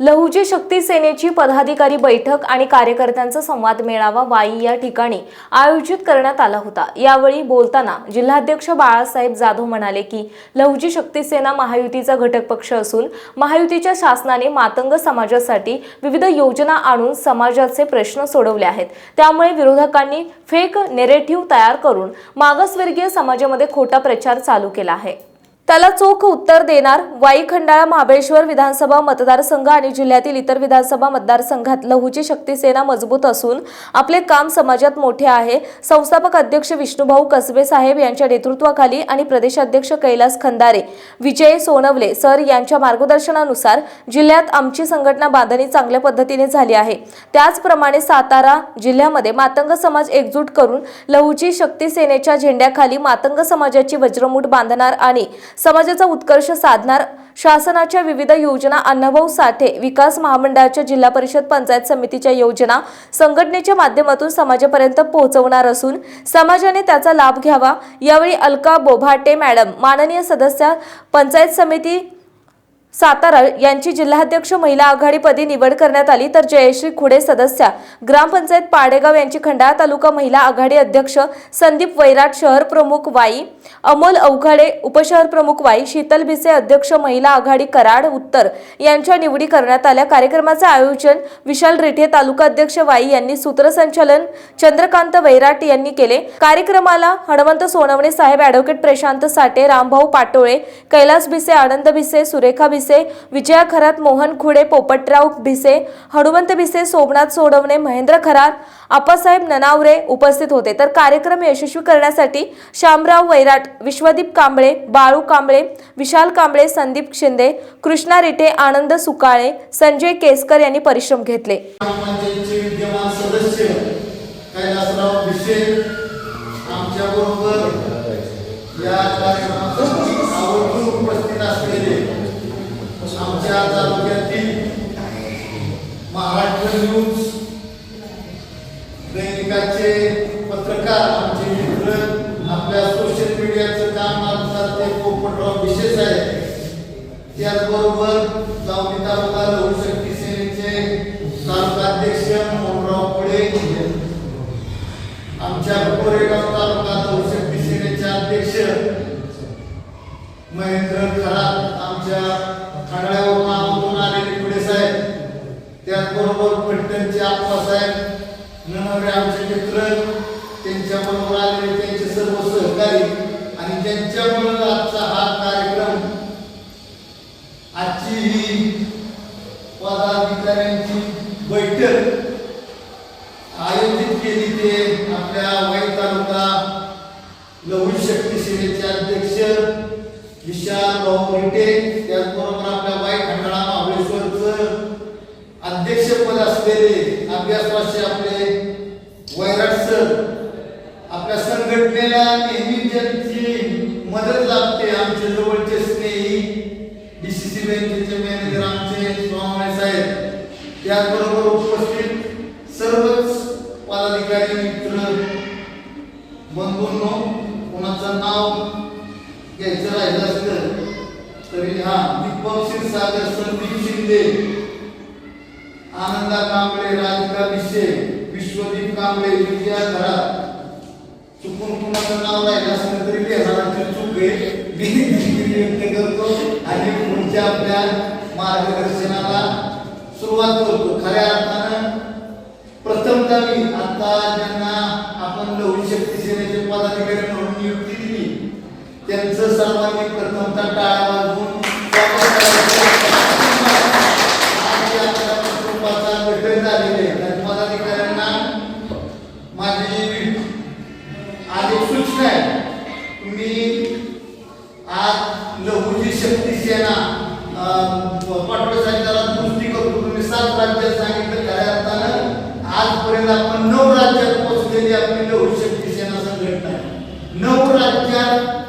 लहुजी शक्ती सेनेची पदाधिकारी बैठक आणि कार्यकर्त्यांचा संवाद मेळावा वाई या ठिकाणी आयोजित करण्यात आला होता. यावेळी बोलताना जिल्हाध्यक्ष बाळासाहेब जाधव म्हणाले की लहुजी शक्ती सेना महायुतीचा घटक पक्ष असून महायुतीच्या शासनाने मातंग समाजासाठी विविध योजना आणून समाजाचे प्रश्न सोडवले आहेत. त्यामुळे विरोधकांनी फेक नेरेटिव्ह तयार करून मागासवर्गीय समाजामध्ये खोटा प्रचार चालू केला आहे. त्याला चोख उत्तर देणार वाई खंडाळा महाबळेश्वर विधानसभा मतदारसंघ आणि जिल्ह्यातील इतर विधानसभा मतदारसंघात लहुची शक्ती सेना मजबूत असून आपले काम समाजात मोठे आहे. संस्थापक अध्यक्ष विष्णुभाऊ कसबे साहेब यांच्या नेतृत्वाखाली आणि प्रदेशाध्यक्ष कैलास खंदारे विजय सोनवले सर यांच्या मार्गदर्शनानुसार जिल्ह्यात आमची संघटना बांधणी चांगल्या पद्धतीने झाली आहे. त्याचप्रमाणे सातारा जिल्ह्यामध्ये मातंग समाज एकजूट करून लहूची शक्ती सेनेच्या झेंड्याखाली मातंग समाजाची वज्रमूठ बांधणार आणि समाजाचा उत्कर्ष साधणार शासनाच्या विविध योजना अण्णाभाऊ साठे विकास महामंडळाच्या जिल्हा परिषद पंचायत समितीच्या योजना संघटनेच्या माध्यमातून समाजापर्यंत पोहोचवणार असून समाजाने त्याचा लाभ घ्यावा. यावेळी अलका बोभाटे मॅडम माननीय सदस्य पंचायत समिती सातारा यांची जिल्हाध्यक्ष महिला आघाडीपदी निवड करण्यात आली तर जयश्री खुडे सदस्या ग्रामपंचायत पाडेगाव यांची खंडाळा तालुका महिला आघाडी अध्यक्ष संदीप वैराट शहर प्रमुख वाई अमोल अवघाडे उपशहर प्रमुख वाई शीतल भिसे अध्यक्ष महिला आघाडी कराड उत्तर यांच्या निवडी करण्यात आल्या. कार्यक्रमाचे आयोजन विशाल रेठे तालुका अध्यक्ष वाई यांनी सूत्रसंचालन चंद्रकांत वैराट यांनी केले. कार्यक्रमाला हणवंत सोनवणे साहेब ॲडव्होकेट प्रशांत साठे रामभाऊ पाटोळे कैलास भिसे आनंद भिसे सुरेखा भिसे विजया खरात मोहन खुडे पोपटराव भिसे हनुमंत भिसे सोमनाथ सोडवणे महेंद्र खरात आप्पासाहेब ननावरे उपस्थित होते. तर कार्यक्रम यशस्वी करण्यासाठी शामराव वैराट विश्वदीप कांबळे बाळू कांबळे विशाल कांबळे संदीप शिंदे कृष्णा रिटे आनंद सुकाळे संजय केसकर यांनी परिश्रम घेतले. कैलासराव भिसे आमच्या बरोबर या कार्यक्रमासाठी आवर्जून उपस्थित असलेले आमच्या तालुक्यातील महाराष्ट्र न्यूज दैनिकाचे पत्रकार आमचे मित्र आपल्या सोशल मीडियाचं काम करतात ते पोपटराव विशेष आहे. त्याचबरोबर जाऊन तालुका लोकशक्ती सेनेचे तालुका अध्यक्ष मोहनराव पुढे आमच्या कोरेगाव तालुका लोकशक्ती सेनेचे अध्यक्ष महेंद्र खरात आमच्या खंडाळ्यावर नावातून आलेले पुढे साहेब त्याचबरोबर फलटणचे आप्पासाहेब ननवरे आमचे मित्र त्यांच्याबरोबर आलेले त्यांचे सर्व सहकारी आणि ज्यांच्यामुळे आजचा हा कार्यक्रम आजची ही पदाधिकाऱ्यांची बैठक आयोजित केली ते आपल्या वाई तालुका लघु शक्ती सेनेचे अध्यक्ष विशाल भाऊ रिटे त्याचबरोबर आपल्या वाई अध्यक्षपद असलेले अभ्यासवासी आपले वैराट सर आपल्या संघटनेला नेहमी ज्यांची मदत लागते. आमचे जवळचे स्नेही डीसीसी बँकेचे मॅनेजर आमचे स्वामी साहेब त्याचबरोबर उपस्थित सर्वच पदाधिकारी मित्र बंधूंनो कोणाचं नाव घ्यायचं राहिलं असतं तरी हा दीपक क्षीरसागर संदीप शिंदे आनंदा कांबळे राधिका भिसे विश्वदीप कांबळे विजया घरात. चुकून कुणाचं नाव राहिलं असलं तरी लिहिणारांची चूक आहे. मी व्यक्त करतो आणि पुढच्या आपल्या मार्गदर्शनाला सुरुवात करतो. खऱ्या अर्थानं प्रथमता मी आता ज्यांना आपण लहू शक्ती सेनेचे पदाधिकारी म्हणून नियुक्ती दिली त्यांचं सर्वांनी प्रथमता टाळावा वाजवून स्वागत करायचं. आज या कुटुंबाचा गठन झालेले आहे. त्या पदाधिकाऱ्यांना माझी आज एक सूचना आहे तुम्ही आज लघुजी शक्ती सेना पाठवण्यासाठी जरा दुरुस्ती करतो तुम्ही सात राज्यात सांगितलं खऱ्या अर्थानं. आजपर्यंत आपण नऊ राज्यात पोहोचलेली आपली लघु शक्ती सेना संघटना नऊ राज्यात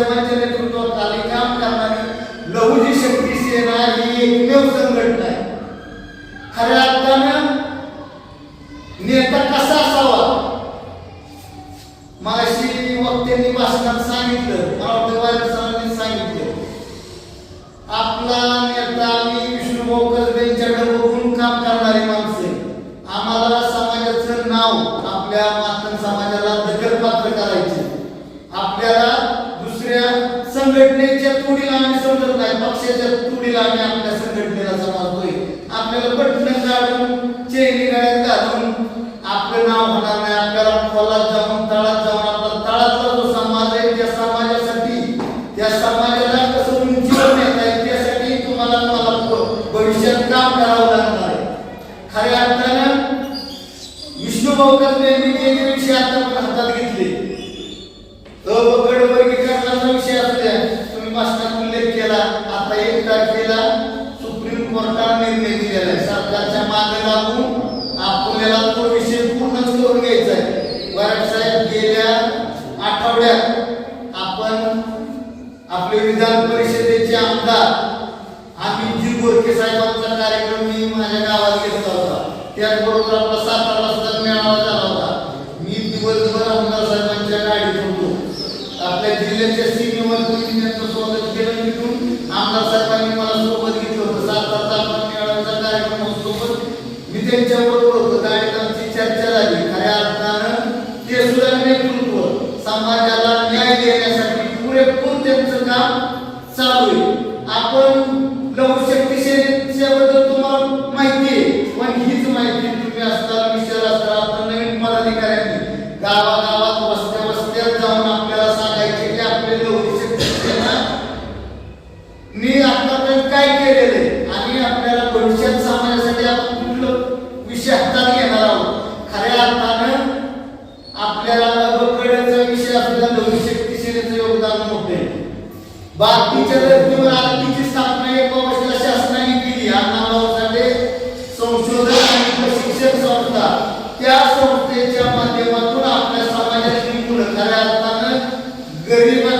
कसबे साहेबांच्या नेतृत्वाखाली काम करणारी लहुजी शक्ती सेना ही एकमेव संघटना आहे. खऱ्या अर्थानं नेता कसा असावा? माशी वक्त्यांनी भाषणात सांगितलं मला वाटतं सरांनी सांगितलं आपला नेता आम्ही विष्णुभाऊ कसबे यांच्याकडे बघून काम करणारी माणसं आम्हाला समाजाचं नाव आपल्या मातन समाजाला दखल संघटनेच्या तुडीला आम्ही समजत नाही. पक्षाच्या तुडीला आम्ही आपल्या संघटनेला समजतोय. आपल्याला बटन काढून चेनी गाड्यात घालून आपलं नाव होणार नाही. आपल्याला खोलात जाऊन तळात जाऊन आपला तळातला जो समाज आहे त्या समाजासाठी त्या समाजाला कसं उंचीवर नेता येईल त्यासाठी तुम्हाला मला भविष्यात काम करावं लागणार आहे. खऱ्या अर्थानं विष्णू भाऊकरने मी जे जे विषय आता पण हातात घेतले गड आपण आपले विधान परिषदेचे आमदार आम्ही जी गोरखे साहेबांचा कार्यक्रम मी माझ्या गावात घेतला होता. त्याचबरोबर आपला सातारा वाजता मेळावा झाला होता. मी दिवसभर आमदार साहेबांच्या गाडीत होतो. आपल्या जिल्ह्याच्या सीमेवर त्यांचं स्वागत केलं तिथून. आमदार साहेबांनी मला सोबत घेतलं होतं. सातारा आपण मेळाव्याचा कार्यक्रम असतो सोबत. मी त्यांच्याबरोबर होतो. गाडीत आमची चर्चा झाली. खऱ्या अर्थानं ते सुद्धा नेतृत्व समाजाला न्याय देण्यासाठी पुरेपूर त्यांचं काम चालू आहे? आपण लवशक्ती सेनेच्याबद्दल तुम्हाला माहिती आहे पण हीच माहिती तुम्ही असताना विषय असताना आपण नवीन पदाधिकाऱ्यांनी गावागावात वस्त्या वस्त्यात जाऊन आपल्याला सांगायचे की आपले लवशक्ती सेना मी आतापर्यंत काय केलेलं आहे आणि आपल्याला भविष्यात समाजासाठी आपण कुठलं विषय हातात घेणार आहोत खऱ्या अर्थानं आपल्याला अबकड्याचा विषय असलेला भविष्यक्ती सेनेचं योगदान मोठे आहे बाकीच्या धर्तीवर आरतीची स्थापना एक वर्षाला शासनाने केली अण्णाभाऊसाठी संशोधन आणि प्रशिक्षण संस्था त्या संस्थेच्या माध्यमातून आपल्या समाजातील मुलं खऱ्या अर्थानं गरिबाचा